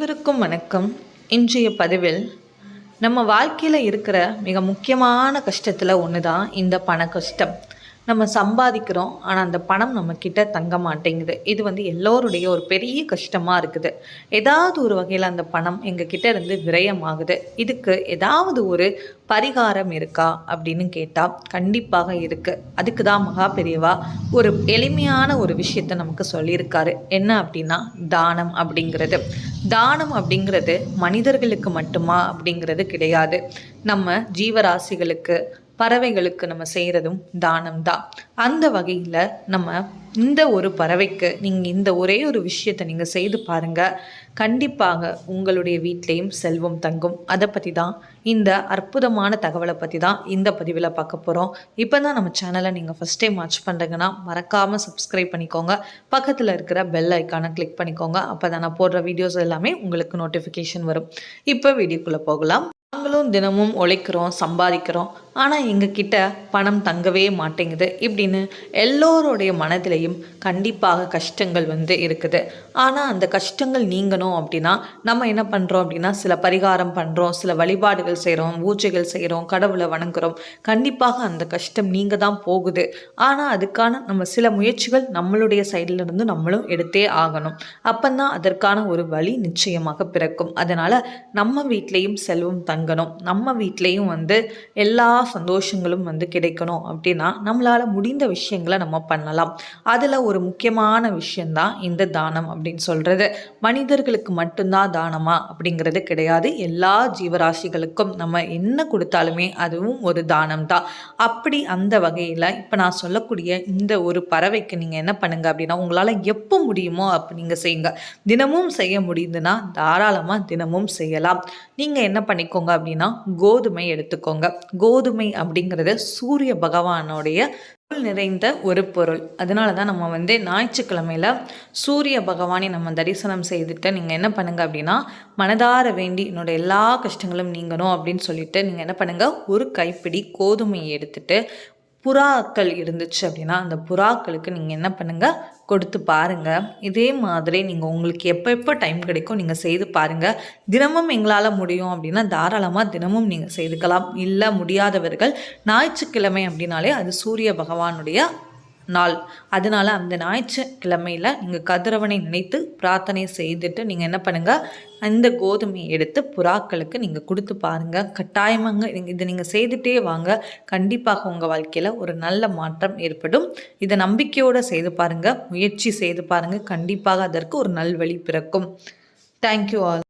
அனைவருக்கும் வணக்கம். இன்றைய பதிவில் நம்ம வாழ்க்கையில் இருக்கிற மிக முக்கியமான கஷ்டத்தில் ஒன்று தான் இந்த பண கஷ்டம். நம்ம சம்பாதிக்கிறோம் ஆனால் அந்த பணம் நம்மக்கிட்ட தங்க மாட்டேங்குது. இது வந்து எல்லோருடைய ஒரு பெரிய கஷ்டமாக இருக்குது. ஏதாவது ஒரு வகையில் அந்த பணம் எங்ககிட்ட இருந்து விரயமாகுது. இதுக்கு ஏதாவது ஒரு பரிகாரம் இருக்கா அப்படின்னு கேட்டால் கண்டிப்பாக இருக்குது அதுக்கு தான் மகா பெரியவா ஒரு எளிமையான ஒரு விஷயத்த நமக்கு சொல்லியிருக்காரு. என்ன அப்படின்னா தானம் அப்படிங்கிறது. தானம் அப்படிங்கிறது மனிதர்களுக்கு மட்டுமா அப்படிங்கிறது கிடையாது. நம்ம ஜீவராசிகளுக்கு பறவைகளுக்கு நம்ம செய்கிறதும் தானம் தான் அந்த வகையில் நம்ம இந்த ஒரு பறவைக்கு நீங்கள் இந்த ஒரே ஒரு விஷயத்தை நீங்கள் செய்து பாருங்கள் கண்டிப்பாக உங்களுடைய வீட்லேயும் செல்வம் தங்கும். அதை பற்றி தான் இந்த அற்புதமான தகவலை பற்றி தான் இந்த பதிவில் பார்க்க போகிறோம் இப்போ தான் நம்ம சேனலை நீங்கள் ஃபஸ்ட் டைம் வாட்ச் பண்ணுறீங்கன்னா மறக்காமல் சப்ஸ்கிரைப் பண்ணிக்கோங்க. பக்கத்தில் இருக்கிற பெல் ஐக்கானை கிளிக் பண்ணிக்கோங்க. அப்போ தான் நான் போடுற வீடியோஸ் எல்லாமே உங்களுக்கு நோட்டிஃபிகேஷன் வரும். இப்போ வீடியோக்குள்ளே போகலாம். நாங்களும் தினமும் உழைக்கிறோம் சம்பாதிக்கிறோம். ஆனால் எங்ககிட்ட பணம் தங்கவே மாட்டேங்குது இப்படின்னு எல்லோருடைய மனதிலையும் கண்டிப்பாக கஷ்டங்கள் வந்து இருக்குது. ஆனால் அந்த கஷ்டங்கள் நீங்கணும் அப்படின்னா நம்ம என்ன பண்ணுறோம் அப்படின்னா சில பரிகாரம் பண்ணுறோம் சில வழிபாடுகள் செய்கிறோம் பூஜைகள் செய்கிறோம் கடவுளை வணங்குறோம். கண்டிப்பாக அந்த கஷ்டம் நீங்கள் தான் போகுது. ஆனால் அதுக்கான நம்ம சில முயற்சிகள் நம்மளுடைய சைடில் இருந்து நம்மளும் எடுத்தே ஆகணும். அப்போந்தான் அதற்கான ஒரு வழி நிச்சயமாக பிறக்கும். அதனால் நம்ம வீட்லேயும் செல்வம் தங்கணும். நம்ம வீட்லேயும் வந்து எல்லா சந்தோஷங்களும் வந்து கிடைக்கணும். அப்படின்னா நம்மளால் முடிந்த விஷயங்களை நம்ம பண்ணலாம். அதில் ஒரு முக்கியமான விஷயந்தான் இந்த தானம் அப்படின்னு சொல்கிறது மனிதர்களுக்கு மட்டும்தான் தானமா? அப்படிங்கிறது கிடையாது. எல்லா ஜீவராசிகளுக்கும் நம்ம என்ன கொடுத்தாலுமே அதுவும் ஒரு தானம் தான் அப்படி அந்த வகையில் இப்போ நான் சொல்லக்கூடிய இந்த ஒரு பறவைக்கு நீங்கள் என்ன பண்ணுங்க அப்படின்னா உங்களால் எப்போ முடியுமோ அப்போ நீங்கள் செய்யுங்க. தினமும் செய்ய முடியுதுன்னா தாராளமாக தினமும் செய்யலாம். நீங்கள் என்ன பண்ணிக்கோங்க அப்படின்னா கோதுமை எடுத்துக்கோங்க. கோதுமை அப்படிங்கிறது சூரிய பகவானுடைய நிறைந்த ஒரு பொருள். அதனால தான் நம்ம வந்து ஞாயிற்றுக்கிழமையில் சூரிய பகவானை நம்ம தரிசனம் செய்துட்டு நீங்கள் என்ன பண்ணுங்கள் அப்படின்னா மனதார வேண்டி என்னோட எல்லா கஷ்டங்களும் நீங்கணும் அப்படின்னு சொல்லிட்டு நீங்கள் என்ன பண்ணுங்கள் ஒரு கைப்பிடி கோதுமையை எடுத்துட்டு புறாக்கள் இருந்துச்சு அப்படின்னா அந்த புறாக்களுக்கு நீங்கள் என்ன பண்ணுங்கள் கொடுத்து பாருங்கள் இதே மாதிரி நீங்கள் உங்களுக்கு எப்போ எப்போ டைம் கிடைக்கும் நீங்கள் செய்து பாருங்கள் தினமும் எங்களால் முடியும் அப்படின்னா தாராளமாக தினமும் நீங்கள் செய்துக்கலாம். இல்லை முடியாதவர்கள் ஞாயிற்றுக்கிழமை அப்படின்னாலே அது சூரிய பகவானுடைய நாள். அதனால் அந்த ஞாயிற்றுக்கிழமையில் நீங்கள் கதிரவனை நினைத்து பிரார்த்தனை செய்துட்டு நீங்கள் என்ன பண்ணுங்கள் அந்த கோதுமையை எடுத்து புறாக்களுக்கு நீங்கள் கொடுத்து பாருங்கள் கட்டாயமாக நீங்கள் இதை நீங்கள் செய்துட்டே வாங்க. கண்டிப்பாக உங்கள் வாழ்க்கையில் ஒரு நல்ல மாற்றம் ஏற்படும். இதை நம்பிக்கையோடு செய்து பாருங்கள் முயற்சி செய்து பாருங்கள் கண்டிப்பாக அதற்கு ஒரு நல்வழி பிறக்கும். Thank you all